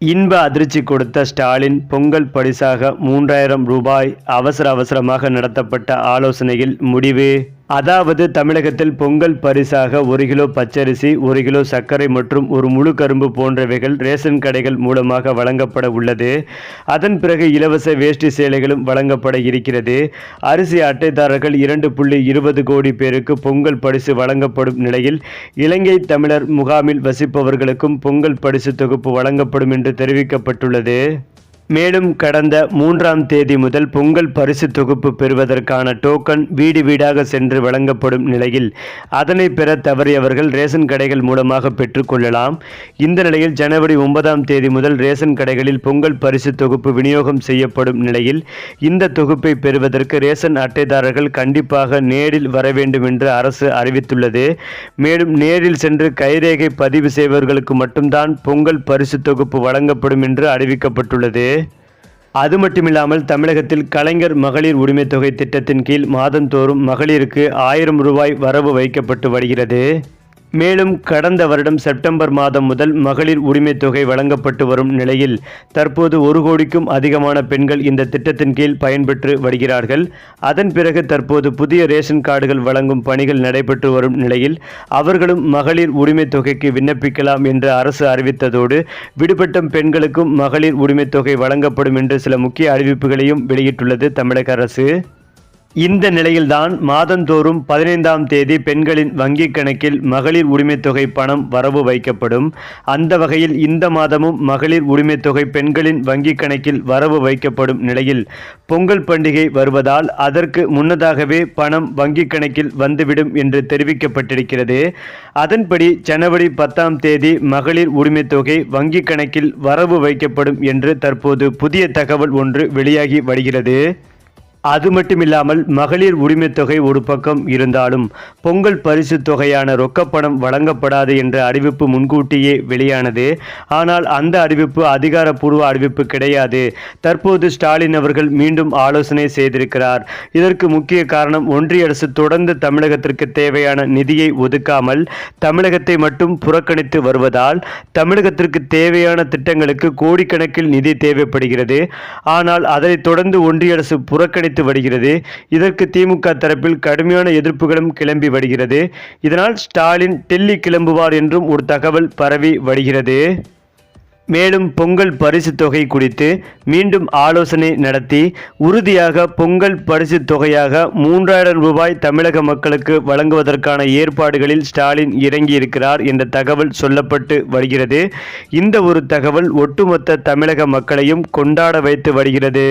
இன்ப அதிர்ச்சி கொடுத்த ஸ்டாலின் பொங்கல் பரிசாக மூன்றாயிரம் ரூபாய் அவசர அவசரமாக நடத்தப்பட்ட ஆலோசனையில் முடிவு. அதாவது தமிழகத்தில் பொங்கல் பரிசாக ஒரு கிலோ பச்சரிசி ஒரு கிலோ சர்க்கரை மற்றும் ஒரு முழு கரும்பு போன்றவைகள் ரேஷன் கடைகள் மூலமாக வழங்கப்பட உள்ளது. அதன் பிறகு இலவச வேஷ்டி சேலைகளும் வழங்கப்பட இருக்கிறது. அரிசி அட்டைதாரர்கள் இரண்டு புள்ளி இருபது கோடி பேருக்கு பொங்கல் பரிசு வழங்கப்படும் நிலையில் இலங்கை தமிழர் முகாமில் வசிப்பவர்களுக்கும் பொங்கல் பரிசு தொகுப்பு வழங்கப்படும் என்று தெரிவிக்கப்பட்டுள்ளது. மேலும் கடந்த மூன்றாம் தேதி முதல் பொங்கல் பரிசு தொகுப்பு பெறுவதற்கான டோக்கன் வீடு வீடாக சென்று வழங்கப்படும் நிலையில் அதனை பெற தவறியவர்கள் ரேஷன் கடைகள் மூலமாக பெற்றுக்கொள்ளலாம் இந்த நிலையில் ஜனவரி ஒன்பதாம் தேதி முதல் ரேஷன் கடைகளில் பொங்கல் பரிசு தொகுப்பு விநியோகம் செய்யப்படும் நிலையில் இந்த தொகுப்பை பெறுவதற்கு ரேஷன் அட்டைதாரர்கள் கண்டிப்பாக நேரில் வர வேண்டும் என்று அரசு அறிவித்துள்ளது. மேலும் நேரில் சென்று கைரேகை பதிவு செய்பவர்களுக்கு மட்டும்தான் பொங்கல் பரிசு தொகுப்பு வழங்கப்படும் என்று அறிவிக்கப்பட்டுள்ளது. அது மட்டுமில்லாமல் தமிழகத்தில் கலைஞர் மகளிர் உரிமைத் தொகை திட்டத்தின் கீழ் மாதந்தோறும் மகளிருக்கு ஆயிரம் ரூபாய் வரவு வைக்கப்பட்டு வருகிறது. மேலும் கடந்த வருடம் செப்டம்பர் மாதம் முதல் மகளிர் உரிமைத் தொகை வழங்கப்பட்டு வரும் நிலையில் தற்போது ஒரு கோடிக்கும் அதிகமான பெண்கள் இந்த திட்டத்தின் கீழ் பயன்பெற்று வருகிறார்கள். அதன் பிறகு தற்போது புதிய ரேஷன் கார்டுகள் வழங்கும் பணிகள் நடைபெற்று வரும் நிலையில் அவர்களும் மகளிர் உரிமைத் தொகைக்கு விண்ணப்பிக்கலாம் என்று அரசு அறிவித்ததோடு விடுபட்ட பெண்களுக்கும் மகளிர் உரிமைத் தொகை வழங்கப்படும் என்று சில முக்கிய அறிவிப்புகளையும் வெளியிட்டுள்ளது தமிழக அரசு. இந்த நிலையில்தான் மாதந்தோறும் பதினைந்தாம் தேதி பெண்களின் வங்கிக் கணக்கில் மகளிர் உரிமைத்தொகை பணம் வரவு வைக்கப்படும். அந்த வகையில் இந்த மாதமும் மகளிர் உரிமைத்தொகை பெண்களின் வங்கிக் கணக்கில் வரவு வைக்கப்படும் நிலையில் பொங்கல் பண்டிகை வருவதால் அதற்கு முன்னதாகவே பணம் வங்கிக் கணக்கில் வந்துவிடும் என்று தெரிவிக்கப்பட்டிருக்கிறது. அதன்படி ஜனவரி பத்தாம் தேதி மகளிர் உரிமைத்தொகை வங்கிக் கணக்கில் வரவு வைக்கப்படும் என்று தற்போது புதிய தகவல் ஒன்று வெளியாகி வருகிறது. அது மட்டும் இல்லாமல் மகளிர் உரிமைத் தொகை ஒரு பக்கம் இருந்தாலும் பொங்கல் பரிசு தொகையான ரொக்கப்பணம் வழங்கப்படாது என்ற அறிவிப்பு முன்கூட்டியே வெளியானது. ஆனால் அந்த அறிவிப்பு அதிகாரப்பூர்வ அறிவிப்பு கிடையாது. தற்போது ஸ்டாலின் அவர்கள் மீண்டும் ஆலோசனை செய்திருக்கிறார். இதற்கு முக்கிய காரணம் ஒன்றிய அரசு தொடர்ந்து தமிழகத்திற்கு தேவையான நிதியை ஒதுக்காமல் தமிழகத்தை மட்டும் புறக்கணித்து வருவதால் தமிழகத்திற்கு தேவையான திட்டங்களுக்கு கோடிக்கணக்கில் நிதி தேவைப்படுகிறது. ஆனால் அதை தொடர்ந்து ஒன்றிய அரசு புறக்கணித்து அதிகரித்து வருகிறது. இதற்கு திமுக தரப்பில் கடுமையான எதிர்ப்புகளும் கிளம்பி வருகிறது. இதனால் ஸ்டாலின் டெல்லி கிளம்புவார் என்றும் ஒரு தகவல் பரவி வருகிறது. மேலும் பொங்கல் பரிசு தொகை குறித்து மீண்டும் ஆலோசனை நடத்தி உறுதியாக பொங்கல் பரிசு தொகையாக மூன்றாயிரம் ரூபாய் தமிழக மக்களுக்கு வழங்குவதற்கான ஏற்பாடுகளில் ஸ்டாலின் இறங்கியிருக்கிறார் என்ற தகவல் சொல்லப்பட்டு வருகிறது. இந்த ஒரு தகவல் ஒட்டுமொத்த தமிழக மக்களையும் கொண்டாட வைத்து வருகிறது.